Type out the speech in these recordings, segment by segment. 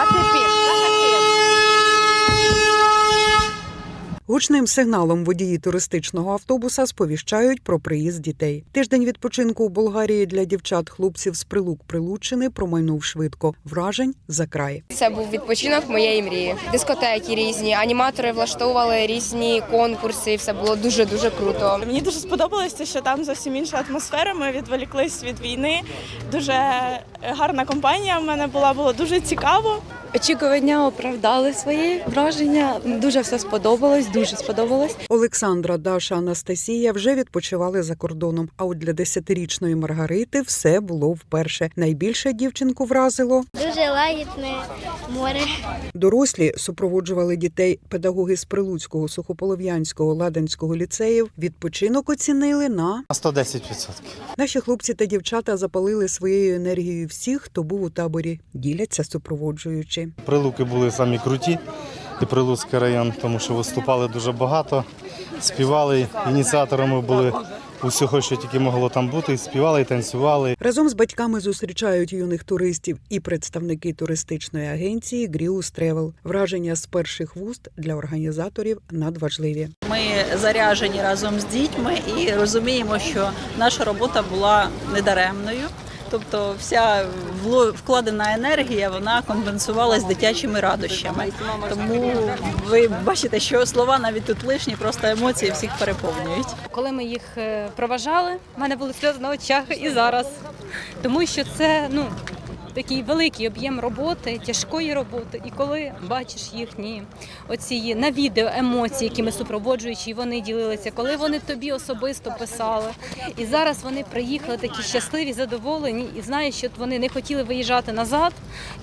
Tá, Bate pista. Гучним сигналом водії туристичного автобуса сповіщають про приїзд дітей. Тиждень відпочинку у Болгарії для дівчат-хлопців з прилук Прилуччини промайнув швидко. Вражень за край. Це був відпочинок моєї мрії. Дискотеки різні, аніматори влаштовували різні конкурси. і Все було дуже дуже круто. Мені дуже сподобалось, те, що там зовсім інша атмосфера. Ми відволіклись від війни. Дуже гарна компанія в мене була, було дуже цікаво. Очікування оправдали свої враження. Дуже все сподобалось, дуже сподобалось. Олександра, Даша, Анастасія вже відпочивали за кордоном. А от для десятирічної Маргарити все було вперше. Найбільше дівчинку вразило. Дуже лагідне море. Дорослі супроводжували дітей педагоги з Прилуцького, Сухополов'янського, Ладанського ліцеїв. Відпочинок оцінили на На 110%. Наші хлопці та дівчата запалили своєю енергією всіх, хто був у таборі. Діляться супроводжуючи. Прилуки були самі круті, і Прилуцький район, тому що виступали дуже багато, співали, ініціаторами були усього, що тільки могло там бути, і співали, і танцювали. Разом з батьками зустрічають юних туристів і представники туристичної агенції Гріус Тревел. Враження з перших вуст для організаторів надважливі. Ми заряжені разом з дітьми і розуміємо, що наша робота була недаремною. Тобто вся вкладена енергія вона компенсувалась дитячими радощами. Тому ви бачите, що слова навіть тут лишні, просто емоції всіх переповнюють. Коли ми їх е, проважали, в мене були сльози на очах і зараз. Тому що це ну, такий великий об'єм роботи, тяжкої роботи. І коли бачиш їхні оці на відео емоції, якими супроводжуючи, вони ділилися, коли вони тобі особисто писали. І зараз вони приїхали такі щасливі, задоволені, і знають, що вони не хотіли виїжджати назад,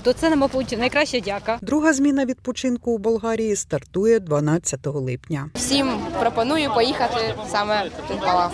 то це, мабуть, найкраща дяка. Друга зміна відпочинку у Болгарії стартує 12 липня. Всім пропоную поїхати саме в Палац.